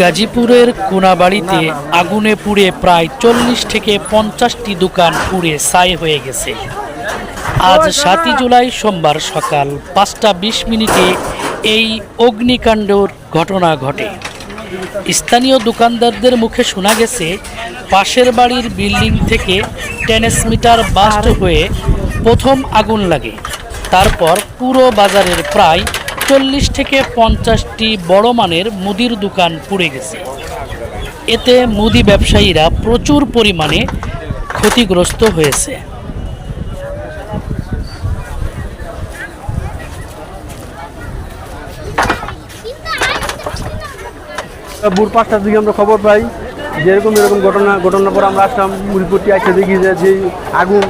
গাজীপুরের কোনাবাড়িতে আগুনে পুড়ে প্রায় চল্লিশ থেকে পঞ্চাশটি দোকান পুড়ে ছাই হয়ে গেছে। আজ সাতই জুলাই সোমবার সকাল পাঁচটা বিশ মিনিটে এই অগ্নিকাণ্ডর ঘটনা ঘটে। স্থানীয় দোকানদারদের মুখে শোনা গেছে, পাশের বাড়ির বিল্ডিং থেকে ট্রান্সমিটার বাস্ট হয়ে প্রথম আগুন লাগে। তারপর পুরো বাজারের প্রায় চল্লিশ থেকে পঞ্চাশটি বড় মানের মুদির দোকান পুড়ে গেছে। এতে মুদি ব্যবসায়ীরা প্রচুর পরিমাণে ক্ষতিগ্রস্ত হয়েছে। ভোর পাঁচটার দিকে আমরা খবর পাই যে এরকম ঘটনা, ঘটনার পর আমরা আসলাম মুড়িপট্টি আসে দেখি যে আগুন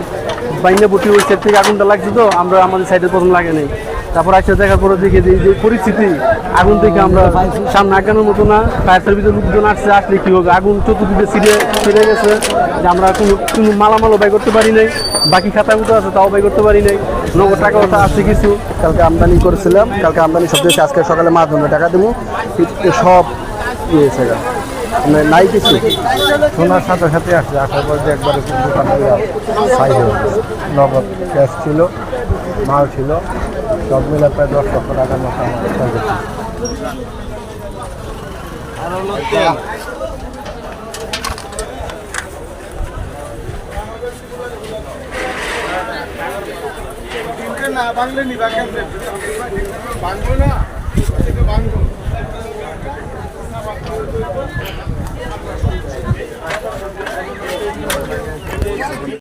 বাইনা পট্টি ওই সাইড থেকে আগুনটা লাগছে তো, আমরা আমাদের সাইডে প্রথম লাগে নাই। তারপর আসে দেখার পরে দেখে যে যে পরিস্থিতি আগুন থেকে আমরা সামনে আগানোর মতো না। ফায়ার সার্ভিসের লোকজন আসছে আসলে কী হবে? আগুন চতুর্দিকে ছিঁড়ে ছিঁড়ে গেছে যে আমরা কোনো কোনো মালামালও বাই করতে পারি নাই। বাকি খাতা মতো আছে তাও বাই করতে পারি নাই। নগদ টাকা ওটা আছে কিছু। কালকে আমদানি করেছিলাম। কালকে আমদানি সব দিয়েছে। আজকে সকালে মাধ্যমে টাকা দেবো। সব ইয়েছে মানে নাই কিছু। শোনার সাথে সাথে আসছে। আসার পর যে একবারে দোকান নগদ ক্যাশ ছিল মাল ছিল। সব মিলে প্রায় দশ লক্ষ টাকার মতো আমার বাংলা নি বাংলো না বাংলো